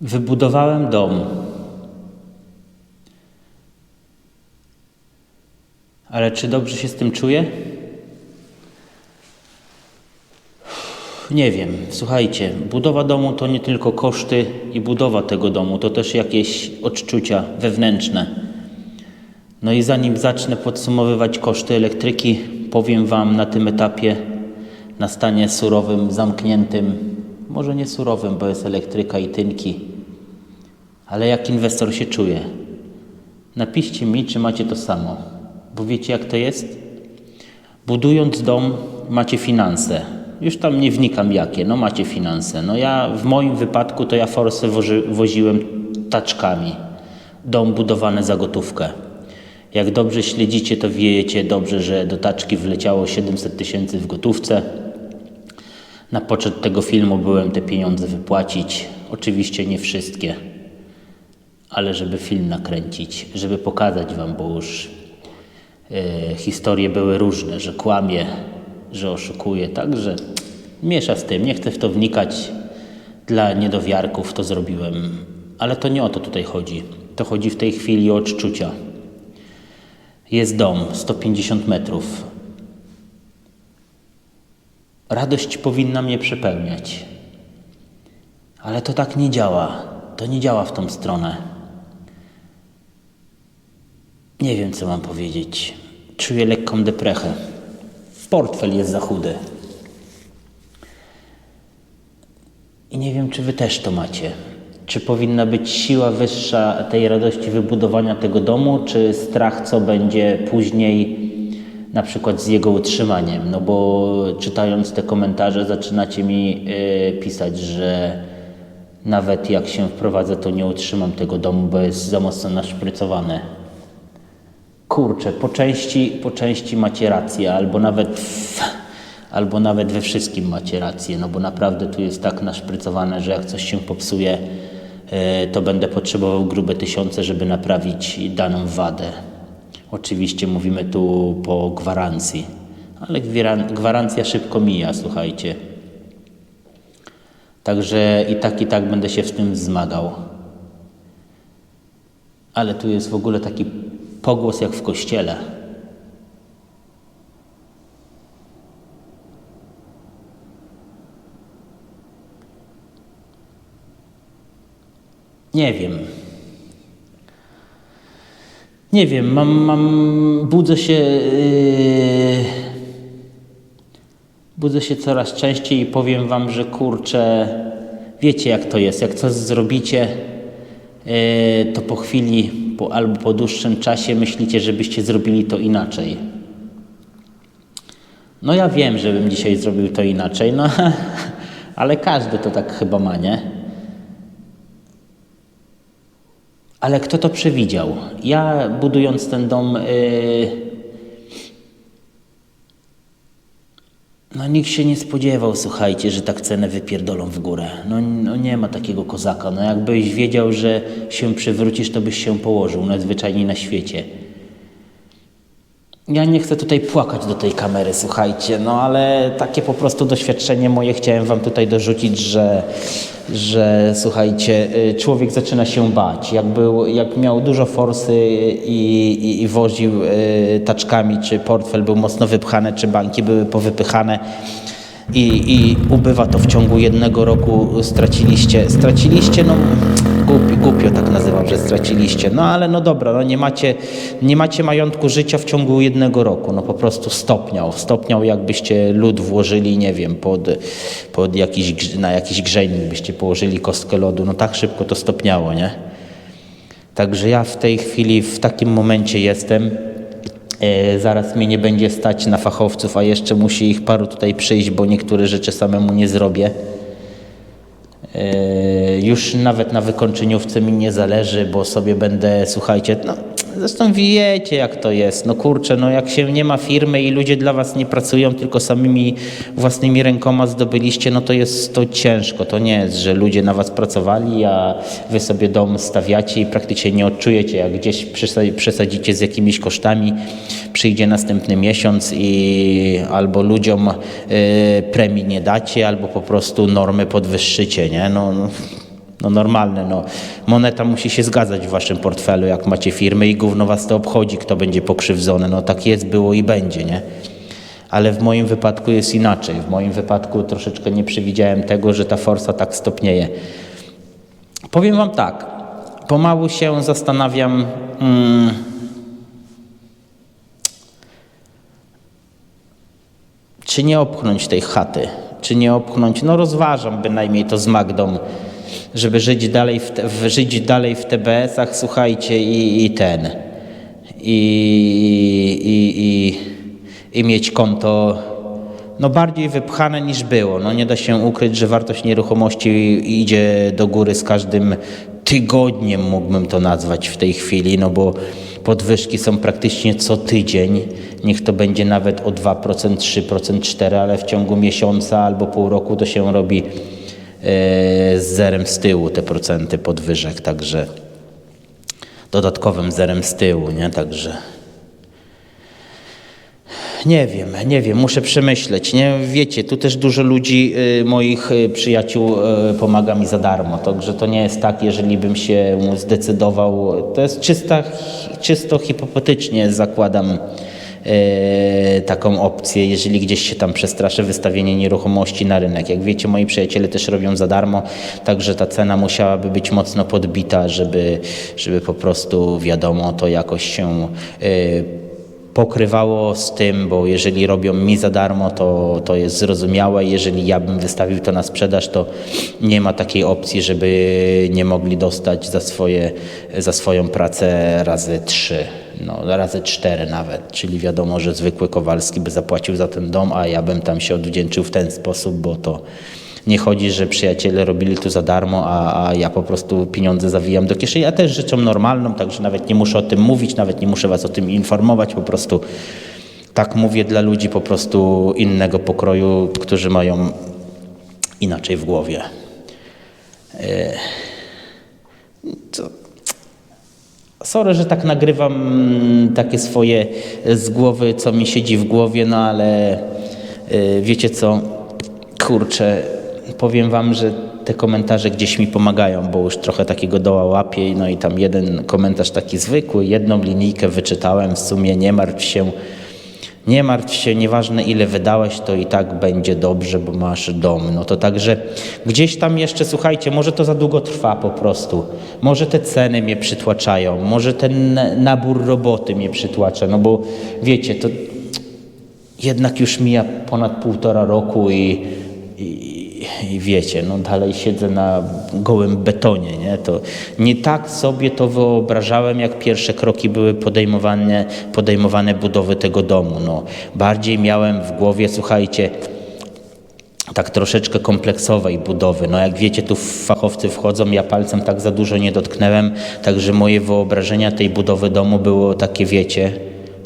Wybudowałem dom. Ale czy dobrze się z tym czuję? Nie wiem. Słuchajcie, budowa domu to nie tylko koszty i budowa tego domu, to też jakieś odczucia wewnętrzne. No i zanim zacznę podsumowywać koszty elektryki, powiem Wam na tym etapie, na stanie surowym, zamkniętym, może nie surowym, bo jest elektryka i tynki, ale jak inwestor się czuje. Napiszcie mi, czy macie to samo, bo wiecie jak to jest? Budując dom macie finanse. Już tam nie wnikam jakie, no macie finanse. No ja w moim wypadku to ja forsę woży, woziłem taczkami. Dom budowany za gotówkę. Jak dobrze śledzicie, to wiecie dobrze, że do taczki wleciało 700 tysięcy w gotówce. Na poczet tego filmu byłem te pieniądze wypłacić. Oczywiście nie wszystkie, ale żeby film nakręcić, żeby pokazać Wam, bo już e, historie były różne, że kłamie, że oszukuje. Także miesza z tym, nie chcę w to wnikać. Dla niedowiarków to zrobiłem, ale to nie o to tutaj chodzi. To chodzi w tej chwili o odczucia. Jest dom, 150 metrów. Radość powinna mnie przepełniać. Ale to tak nie działa. To nie działa w tą stronę. Nie wiem, co mam powiedzieć. Czuję lekką deprechę. Portfel jest za chudy. I nie wiem, czy wy też to macie. Czy powinna być siła wyższa tej radości wybudowania tego domu, czy strach, co będzie później, na przykład z jego utrzymaniem? No bo czytając te komentarze, zaczynacie mi y, pisać, że nawet jak się wprowadzę, to nie utrzymam tego domu, bo jest za mocno naszprycowane. Kurczę, po części, po części macie rację, albo nawet, albo nawet we wszystkim macie rację, no bo naprawdę tu jest tak naszprycowane, że jak coś się popsuje, e, to będę potrzebował grube tysiące, żeby naprawić daną wadę. Oczywiście mówimy tu po gwarancji, ale gwarancja szybko mija, słuchajcie. Także i tak, i tak będę się w tym zmagał. Ale tu jest w ogóle taki pogłos jak w kościele. Nie wiem. Nie wiem, mam, mam budzę się. Yy, budzę się coraz częściej i powiem wam, że kurczę, wiecie jak to jest. Jak coś zrobicie, yy, to po chwili po, albo po dłuższym czasie myślicie, żebyście zrobili to inaczej. No ja wiem, żebym dzisiaj zrobił to inaczej, no ale każdy to tak chyba ma, nie? Ale kto to przewidział? Ja budując ten dom, yy, no nikt się nie spodziewał, słuchajcie, że tak cenę wypierdolą w górę. No, no nie ma takiego kozaka. No jakbyś wiedział, że się przywrócisz, to byś się położył najzwyczajniej na świecie. Ja nie chcę tutaj płakać do tej kamery, słuchajcie, no ale takie po prostu doświadczenie moje chciałem wam tutaj dorzucić, że, że słuchajcie, y, człowiek zaczyna się bać. Jak, był, jak miał dużo forsy i, i, i woził y, taczkami, czy portfel był mocno wypchany, czy banki były powypychane, i, i ubywa to w ciągu jednego roku straciliście, straciliście, no głupi, głupio tak nazywam, że straciliście, no ale no dobra, no nie macie, nie macie majątku życia w ciągu jednego roku, no po prostu stopniał, stopniał jakbyście lód włożyli, nie wiem, pod, pod jakiś, na jakiś grzejnik byście położyli kostkę lodu, no tak szybko to stopniało, nie? Także ja w tej chwili w takim momencie jestem. E, Zaraz mnie nie będzie stać na fachowców, a jeszcze musi ich paru tutaj przyjść, bo niektóre rzeczy samemu nie zrobię. E, Już nawet na wykończeniówce mi nie zależy, bo sobie będę, słuchajcie, no zresztą wiecie jak to jest, no kurczę, no jak się nie ma firmy i ludzie dla was nie pracują, tylko samymi własnymi rękoma zdobyliście, no to jest to ciężko, to nie jest, że ludzie na was pracowali, a wy sobie dom stawiacie i praktycznie nie odczujecie, jak gdzieś przesadzicie z jakimiś kosztami, przyjdzie następny miesiąc i albo ludziom y, premii nie dacie, albo po prostu normy podwyższycie, nie? No, no, No normalne, no. Moneta musi się zgadzać w waszym portfelu, jak macie firmy i gówno was to obchodzi, kto będzie pokrzywdzony. No tak jest, było i będzie, nie? Ale w moim wypadku jest inaczej. W moim wypadku troszeczkę nie przewidziałem tego, że ta forsa tak stopnieje. Powiem wam tak, pomału się zastanawiam... Mm, czy nie opchnąć tej chaty, czy nie opchnąć, no rozważam bynajmniej to z Magdą, żeby żyć dalej w, te, w, żyć dalej w TBS-ach, słuchajcie, i, i ten, i, i, i, i mieć konto no bardziej wypchane niż było. No nie da się ukryć, że wartość nieruchomości idzie do góry z każdym tygodniem, mógłbym to nazwać w tej chwili, no bo podwyżki są praktycznie co tydzień. Niech to będzie nawet o 2%, 3%, 4%, ale w ciągu miesiąca albo pół roku to się robi z zerem z tyłu te procenty podwyżek, także dodatkowym zerem z tyłu, nie? Także nie wiem, nie wiem, muszę przemyśleć. Nie wiecie, tu też dużo ludzi, y, moich y, przyjaciół y, pomaga mi za darmo. Także to nie jest tak, jeżeli bym się zdecydował. To jest czysta, czysto hipotetycznie zakładam taką opcję, jeżeli gdzieś się tam przestraszę wystawienie nieruchomości na rynek. Jak wiecie, moi przyjaciele też robią za darmo, także ta cena musiałaby być mocno podbita, żeby, żeby po prostu wiadomo, to jakoś się y, pokrywało z tym, bo jeżeli robią mi za darmo, to, to jest zrozumiałe. Jeżeli ja bym wystawił to na sprzedaż, to nie ma takiej opcji, żeby nie mogli dostać za, swoje, za swoją pracę razy trzy, no, razy cztery nawet. Czyli wiadomo, że zwykły Kowalski by zapłacił za ten dom, a ja bym tam się odwdzięczył w ten sposób, bo to nie chodzi, że przyjaciele robili to za darmo, a, a ja po prostu pieniądze zawijam do kieszeni. Ja też rzeczą normalną, także nawet nie muszę o tym mówić, nawet nie muszę was o tym informować, po prostu tak mówię dla ludzi po prostu innego pokroju, którzy mają inaczej w głowie. E, to... Sorry, że tak nagrywam mm, takie swoje z głowy, co mi siedzi w głowie, no ale e, wiecie co, kurczę, powiem Wam, że te komentarze gdzieś mi pomagają, bo już trochę takiego doła łapię. No i tam jeden komentarz taki zwykły, jedną linijkę wyczytałem. W sumie nie martw się, nie martw się, nieważne ile wydałeś, to i tak będzie dobrze, bo masz dom. No to także gdzieś tam jeszcze, słuchajcie, może to za długo trwa po prostu. Może te ceny mnie przytłaczają, może ten nabór roboty mnie przytłacza, no bo wiecie, to jednak już mija ponad półtora roku i, i i wiecie, no dalej siedzę na gołym betonie, nie? To nie tak sobie to wyobrażałem, jak pierwsze kroki były podejmowane, podejmowane budowy tego domu. No, bardziej miałem w głowie, słuchajcie, tak troszeczkę kompleksowej budowy. No jak wiecie, tu fachowcy wchodzą, ja palcem tak za dużo nie dotknęłem, także moje wyobrażenia tej budowy domu było takie, wiecie,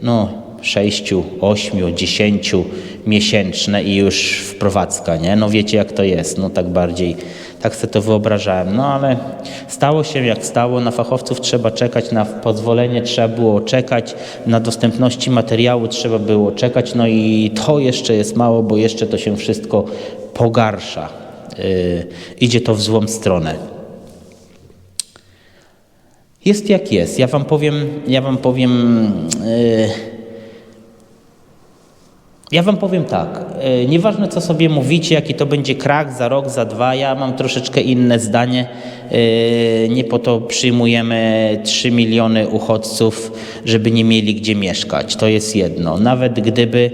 no sześciu, ośmiu, dziesięciu miesięczne i już wprowadzka, nie? No wiecie jak to jest, no tak bardziej, tak sobie to wyobrażałem. No ale stało się jak stało, na fachowców trzeba czekać, na pozwolenie trzeba było czekać, na dostępności materiału trzeba było czekać, no i to jeszcze jest mało, bo jeszcze to się wszystko pogarsza. Yy, idzie to w złą stronę. Jest jak jest. Ja wam powiem, ja wam powiem yy, ja Wam powiem tak, e, nieważne co sobie mówicie, jaki to będzie krach za rok, za dwa, ja mam troszeczkę inne zdanie. E, nie po to przyjmujemy 3 miliony uchodźców, żeby nie mieli gdzie mieszkać. To jest jedno. Nawet gdyby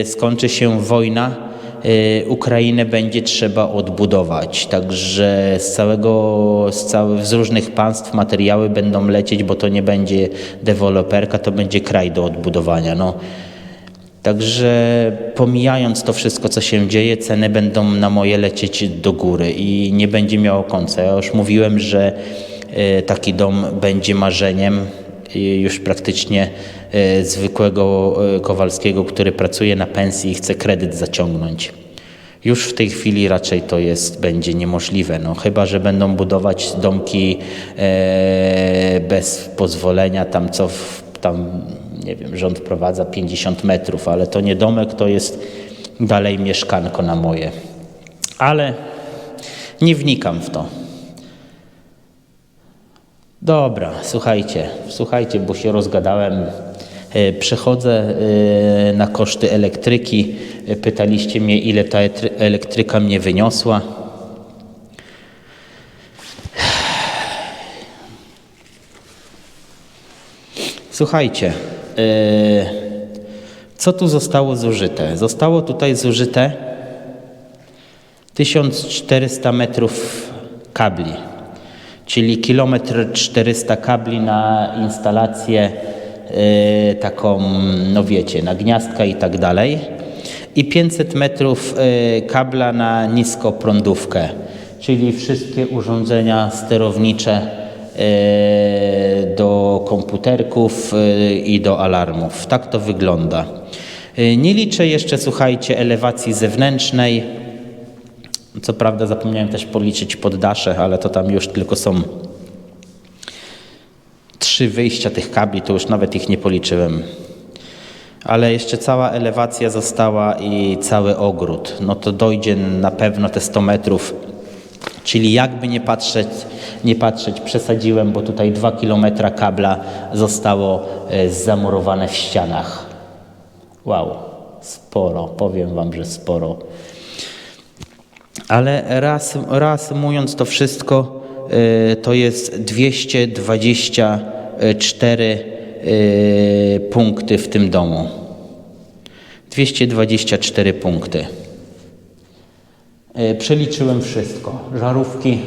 e, skończy się wojna, Ukrainę będzie trzeba odbudować. Także z całego, z, całych, z różnych państw materiały będą lecieć, bo to nie będzie deweloperka, to będzie kraj do odbudowania. No, Także pomijając to wszystko, co się dzieje, ceny będą na moje lecieć do góry i nie będzie miało końca. Ja już mówiłem, że e, taki dom będzie marzeniem już praktycznie e, zwykłego e, Kowalskiego, który pracuje na pensji i chce kredyt zaciągnąć. Już w tej chwili raczej to jest, będzie niemożliwe, no, chyba że będą budować domki bez pozwolenia, tam co w, tam nie wiem, rząd wprowadza 50 metrów, ale to nie domek, to jest dalej mieszkanko na moje. Ale Nie wnikam w to. Dobra, słuchajcie, słuchajcie, bo się rozgadałem. E, Przechodzę e, na koszty elektryki. E, Pytaliście mnie, ile ta elektryka mnie wyniosła. Słuchajcie, co tu zostało zużyte? Zostało tutaj zużyte 1400 metrów kabli, czyli kilometr 400 kabli na instalację e, taką, no wiecie, na gniazdka i tak dalej i 500 metrów e, kabla na niskoprądówkę, czyli wszystkie urządzenia sterownicze e, komputerków e, i do alarmów. Tak to wygląda. E, Nie liczę jeszcze, słuchajcie, elewacji zewnętrznej. Co prawda zapomniałem też policzyć poddasze, ale to tam już tylko są trzy wyjścia tych kabli, to już nawet ich nie policzyłem. Ale jeszcze cała elewacja została i cały ogród. No to dojdzie na pewno te 100 metrów. Czyli jakby nie patrzeć, nie patrzeć, przesadziłem, bo tutaj 2 km kabla zostało e, zamurowane w ścianach. Wow, sporo, powiem Wam, że sporo. Ale reasum, reasumując to wszystko, y, to jest 224 y, punkty w tym domu. 224 punkty. Przeliczyłem wszystko. Żarówki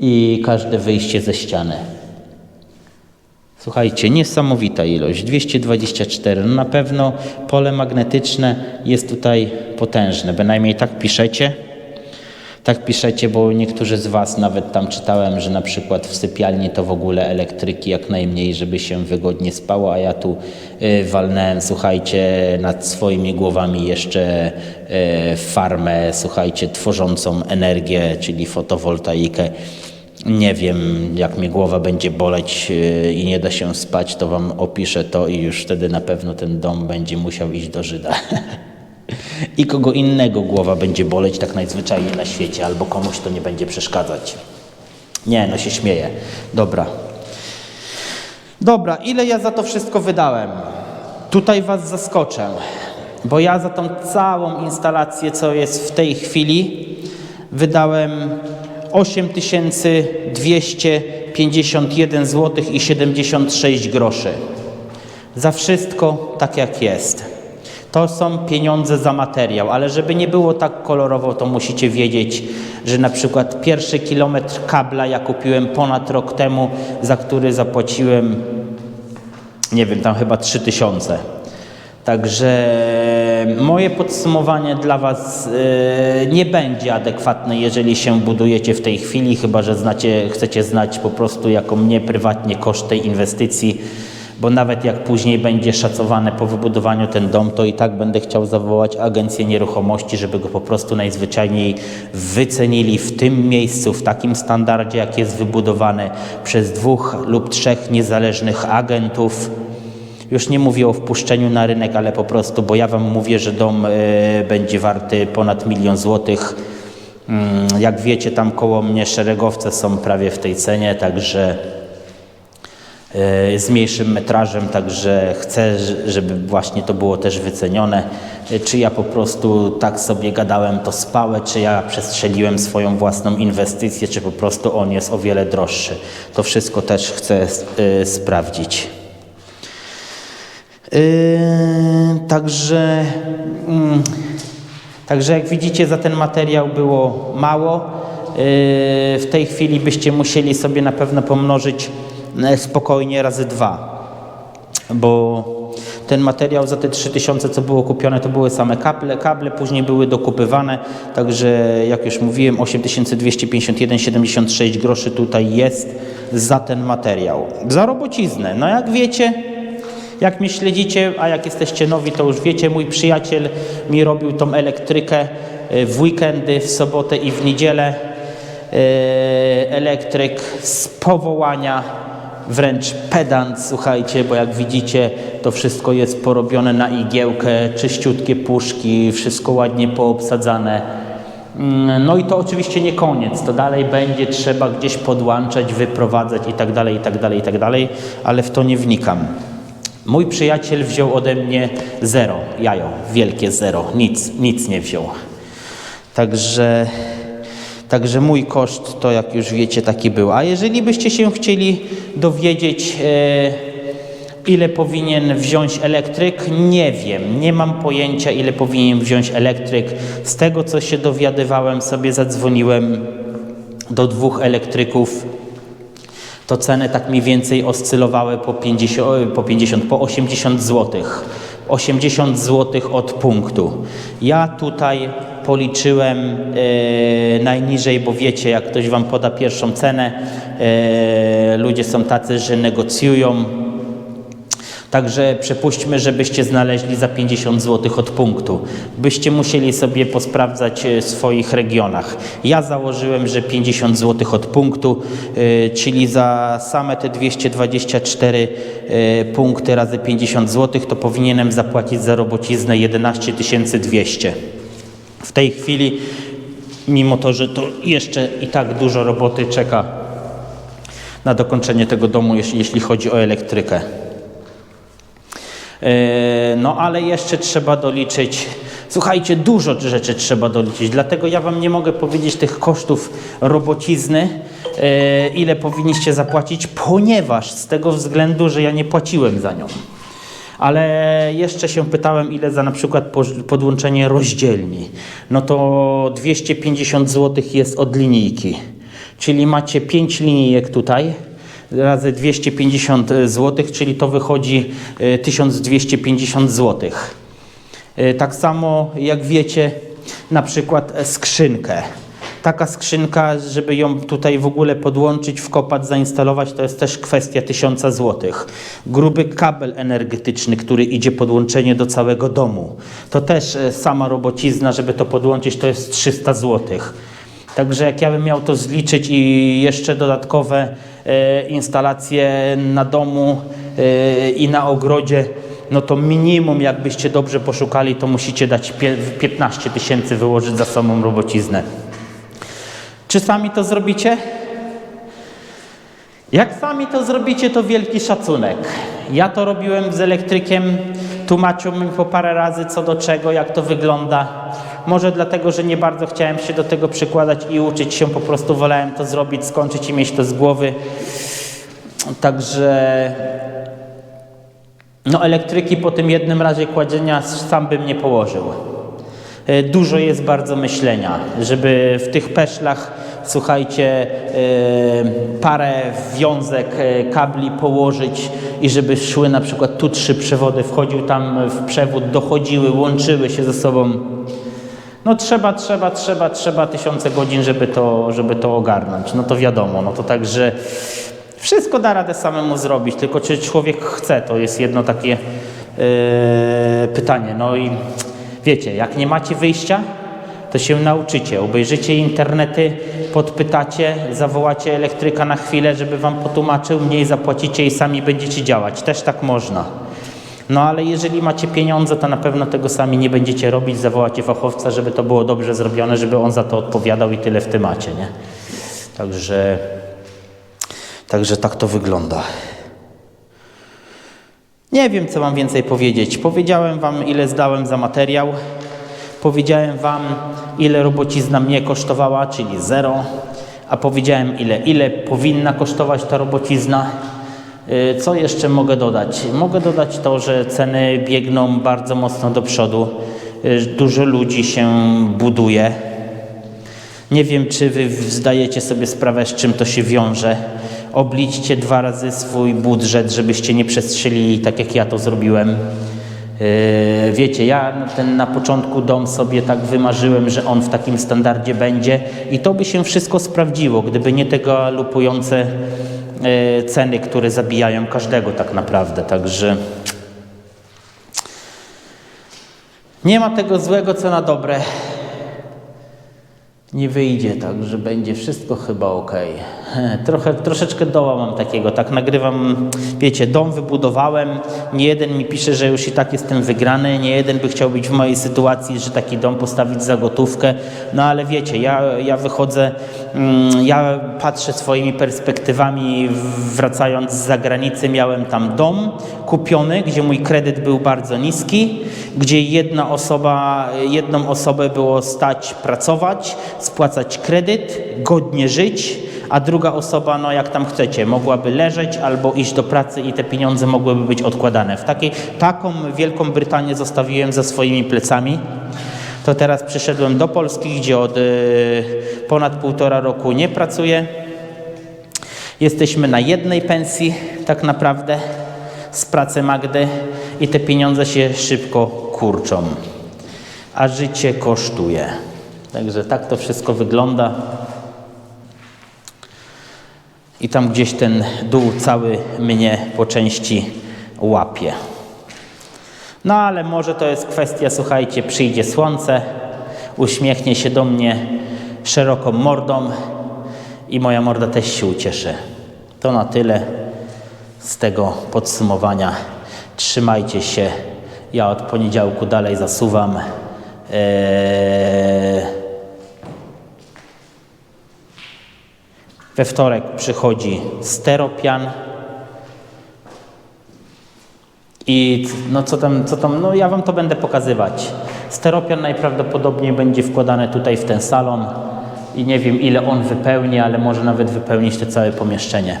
i każde wyjście ze ściany. Słuchajcie, niesamowita ilość, 224. No na pewno pole magnetyczne jest tutaj potężne, bynajmniej tak piszecie. Tak piszecie, bo niektórzy z Was nawet tam czytałem, że na przykład w sypialni to w ogóle elektryki jak najmniej, żeby się wygodnie spało, a ja tu y, walnąłem, słuchajcie, nad swoimi głowami jeszcze y, farmę, słuchajcie, tworzącą energię, czyli fotowoltaikę. Nie wiem, jak mnie głowa będzie boleć yy, i nie da się spać, to Wam opiszę to i już wtedy na pewno ten dom będzie musiał iść do Żyda. I kogo innego głowa będzie boleć tak najzwyczajniej na świecie, albo komuś to nie będzie przeszkadzać. Nie, no się śmieję. Dobra. Dobra, ile ja za to wszystko wydałem? Tutaj Was zaskoczę, bo ja za tą całą instalację, co jest w tej chwili, wydałem 8251 zł i 76 groszy. Za wszystko tak jak jest. To są pieniądze za materiał, ale żeby nie było tak kolorowo, to musicie wiedzieć, że na przykład pierwszy kilometr kabla ja kupiłem ponad rok temu, za który zapłaciłem, nie wiem, tam chyba 3000. Także moje podsumowanie dla Was e, nie będzie adekwatne, jeżeli się budujecie w tej chwili, chyba że znacie, chcecie znać po prostu jako mnie prywatnie koszt tej inwestycji, bo nawet jak później będzie szacowane po wybudowaniu ten dom, to i tak będę chciał zawołać agencję nieruchomości, żeby go po prostu najzwyczajniej wycenili w tym miejscu, w takim standardzie, jak jest wybudowany przez dwóch lub trzech niezależnych agentów. Już nie mówię o wpuszczeniu na rynek, ale po prostu, bo ja Wam mówię, że dom e, będzie warty ponad milion złotych. Mm, Jak wiecie, tam koło mnie szeregowce są prawie w tej cenie, także z mniejszym metrażem, także chcę, żeby właśnie to było też wycenione. E, Czy ja po prostu tak sobie gadałem to spałę, czy ja przestrzeliłem swoją własną inwestycję, czy po prostu on jest o wiele droższy. To wszystko też chcę e, sprawdzić. Także, mm, także jak widzicie, za ten materiał było mało. W tej chwili byście musieli sobie na pewno pomnożyć e, spokojnie razy dwa, bo ten materiał za te 3000, co było kupione, to były same kable, kable później były dokupywane, także jak już mówiłem, 8251,76 groszy tutaj jest za ten materiał. Za robociznę, no jak wiecie, jak mnie śledzicie, a jak jesteście nowi, to już wiecie, mój przyjaciel mi robił tą elektrykę y, w weekendy, w sobotę i w niedzielę. Y, Elektryk z powołania, wręcz pedant, słuchajcie, bo jak widzicie, to wszystko jest porobione na igiełkę, czyściutkie puszki, wszystko ładnie poobsadzane. Mm, No i to oczywiście nie koniec, to dalej będzie trzeba gdzieś podłączać, wyprowadzać i tak dalej, i tak dalej, i tak dalej, ale w to nie wnikam. Mój przyjaciel wziął ode mnie zero, jajo, wielkie zero, nic, nic nie wziął. Także, także mój koszt to, jak już wiecie, taki był. A jeżeli byście się chcieli dowiedzieć, e, ile powinien wziąć elektryk, nie wiem. Nie mam pojęcia, ile powinien wziąć elektryk. Z tego, co się dowiadywałem, sobie zadzwoniłem do dwóch elektryków to ceny tak mniej więcej oscylowały po 50, po, 50, po 80 zł. 80 zł od punktu. Ja tutaj policzyłem e, najniżej, bo wiecie, jak ktoś Wam poda pierwszą cenę, e, ludzie są tacy, że negocjują. Także przepuśćmy, żebyście znaleźli za 50 zł od punktu. Byście musieli sobie posprawdzać e, w swoich regionach. Ja założyłem, że 50 zł od punktu, czyli za same te 224 e, punkty razy 50 zł, to powinienem zapłacić za robociznę 11 200. W tej chwili, mimo to, że to jeszcze i tak dużo roboty czeka na dokończenie tego domu, jeśli, chodzi o elektrykę. E, No ale jeszcze trzeba doliczyć, słuchajcie, dużo rzeczy trzeba doliczyć, dlatego ja Wam nie mogę powiedzieć tych kosztów robocizny, e, ile powinniście zapłacić, ponieważ z tego względu, że ja nie płaciłem za nią. Ale jeszcze się pytałem, ile za na przykład podłączenie rozdzielni. No to 250 zł jest od linijki. Czyli macie 5 linijek tutaj razy 250 zł, czyli to wychodzi e, 1250 zł. E, Tak samo jak wiecie, na przykład e, skrzynkę. Taka skrzynka, żeby ją tutaj w ogóle podłączyć, wkopać, zainstalować, to jest też kwestia 1000 zł. Gruby kabel energetyczny, który idzie podłączenie do całego domu. To też e, sama robocizna, żeby to podłączyć, to jest 300 zł. Także jak ja bym miał to zliczyć i jeszcze dodatkowe e, instalacje na domu e, i na ogrodzie, no to minimum jakbyście dobrze poszukali, to musicie dać pie- 15 tysięcy wyłożyć za samą robociznę. Czy sami to zrobicie? Jak sami to zrobicie, to wielki szacunek. Ja to robiłem z elektrykiem, tłumaczył mi po parę razy co do czego, jak to wygląda. Może dlatego, że nie bardzo chciałem się do tego przykładać i uczyć się, po prostu wolałem to zrobić, skończyć i mieć to z głowy. Także no elektryki po tym jednym razie kładzenia sam bym nie położył. E, Dużo jest bardzo myślenia, żeby w tych peszlach, słuchajcie, e, parę wiązek e, kabli położyć i żeby szły na przykład tu trzy przewody, wchodził tam w przewód, dochodziły, łączyły się ze sobą. No trzeba, trzeba, trzeba, trzeba tysiące godzin, żeby to, żeby to ogarnąć. No to wiadomo, no to także wszystko da radę samemu zrobić, tylko czy człowiek chce, to jest jedno takie e, pytanie. No i wiecie, jak nie macie wyjścia, to się nauczycie. Obejrzycie internety, podpytacie, zawołacie elektryka na chwilę, żeby wam potłumaczył, mniej zapłacicie i sami będziecie działać. Też tak można. No ale jeżeli macie pieniądze, to na pewno tego sami nie będziecie robić, zawołacie fachowca, żeby to było dobrze zrobione, żeby on za to odpowiadał i tyle w temacie, nie? Także, także tak to wygląda. Nie wiem, co mam więcej powiedzieć. Powiedziałem Wam, ile zdałem za materiał. Powiedziałem Wam, ile robocizna mnie kosztowała, czyli zero. A powiedziałem, ile, ile powinna kosztować ta robocizna. Y, Co jeszcze mogę dodać? Mogę dodać to, że ceny biegną bardzo mocno do przodu. Y, Dużo ludzi się buduje. Nie wiem, czy wy zdajecie sobie sprawę, z czym to się wiąże. Obliczcie dwa razy swój budżet, żebyście nie przestrzelili tak, jak ja to zrobiłem. Yy, Wiecie, ja ten na początku dom sobie tak wymarzyłem, że on w takim standardzie będzie i to by się wszystko sprawdziło, gdyby nie te galopujące yy, ceny, które zabijają każdego tak naprawdę. Także nie ma tego złego, co na dobre. nie wyjdzie tak, że będzie wszystko chyba ok. Trochę, troszeczkę doła mam takiego, tak nagrywam, wiecie, dom wybudowałem, nie jeden mi pisze, że już i tak jestem wygrany, nie jeden by chciał być w mojej sytuacji, że taki dom postawić za gotówkę, no ale wiecie, ja, ja wychodzę, mm, ja patrzę swoimi perspektywami, wracając z zagranicy, miałem tam dom kupiony, gdzie mój kredyt był bardzo niski, gdzie jedna osoba, jedną osobę było stać pracować, spłacać kredyt, godnie żyć, a druga osoba, no jak tam chcecie, mogłaby leżeć albo iść do pracy i te pieniądze mogłyby być odkładane. W takiej, taką Wielką Brytanię zostawiłem za swoimi plecami. To teraz przyszedłem do Polski, gdzie od y, ponad półtora roku nie pracuję. Jesteśmy na jednej pensji tak naprawdę z pracy Magdy i te pieniądze się szybko kurczą, a życie kosztuje. Także tak to wszystko wygląda. I tam gdzieś ten dół cały mnie po części łapie. No ale może to jest kwestia, słuchajcie, przyjdzie słońce, uśmiechnie się do mnie szeroką mordą i moja morda też się ucieszy. To na tyle z tego podsumowania. Trzymajcie się. Ja od poniedziałku dalej zasuwam. Eee... We wtorek przychodzi steropian. I no co tam, co tam, no ja wam to będę pokazywać. Steropian najprawdopodobniej będzie wkładany tutaj w ten salon i nie wiem ile on wypełni, ale może nawet wypełnić to całe pomieszczenie.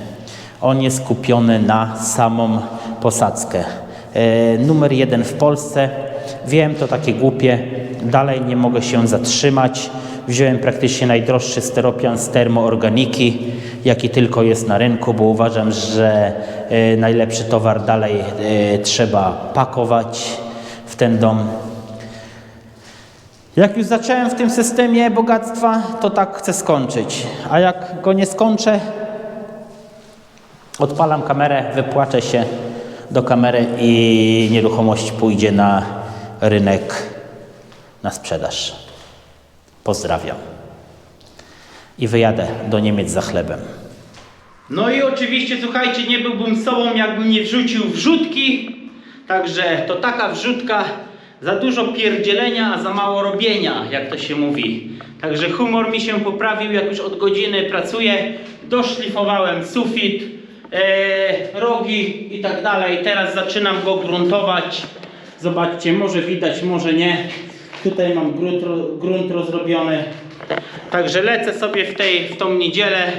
On jest kupiony na samą posadzkę. E, numer jeden w Polsce. Wiem, to takie głupie. Dalej nie mogę się zatrzymać. Wziąłem praktycznie najdroższy steropian z termoorganiki, jaki tylko jest na rynku, bo uważam, że e, najlepszy towar dalej e, trzeba pakować w ten dom. Jak już zacząłem w tym systemie bogactwa, to tak chcę skończyć. A jak go nie skończę, odpalam kamerę, wypłaczę się do kamery i nieruchomość pójdzie na rynek na sprzedaż. Pozdrawiam. I wyjadę do Niemiec za chlebem. No i oczywiście, słuchajcie, nie byłbym sobą, jakbym nie wrzucił wrzutki. Także to taka wrzutka, za dużo pierdzielenia, a za mało robienia, jak to się mówi. Także humor mi się poprawił, jak już od godziny pracuję. Doszlifowałem sufit, e, rogi i tak dalej. Teraz zaczynam go gruntować. Zobaczcie, może widać, może nie. Tutaj mam grunt, grunt rozrobiony. Także lecę sobie w, tej, w tą niedzielę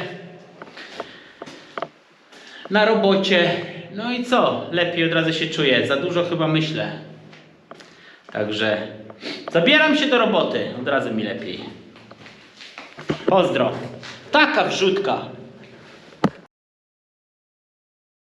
na robocie. No i co? Lepiej od razu się czuję. Za dużo chyba myślę. Także zabieram się do roboty. Od razu mi lepiej. Pozdro. Taka wrzutka.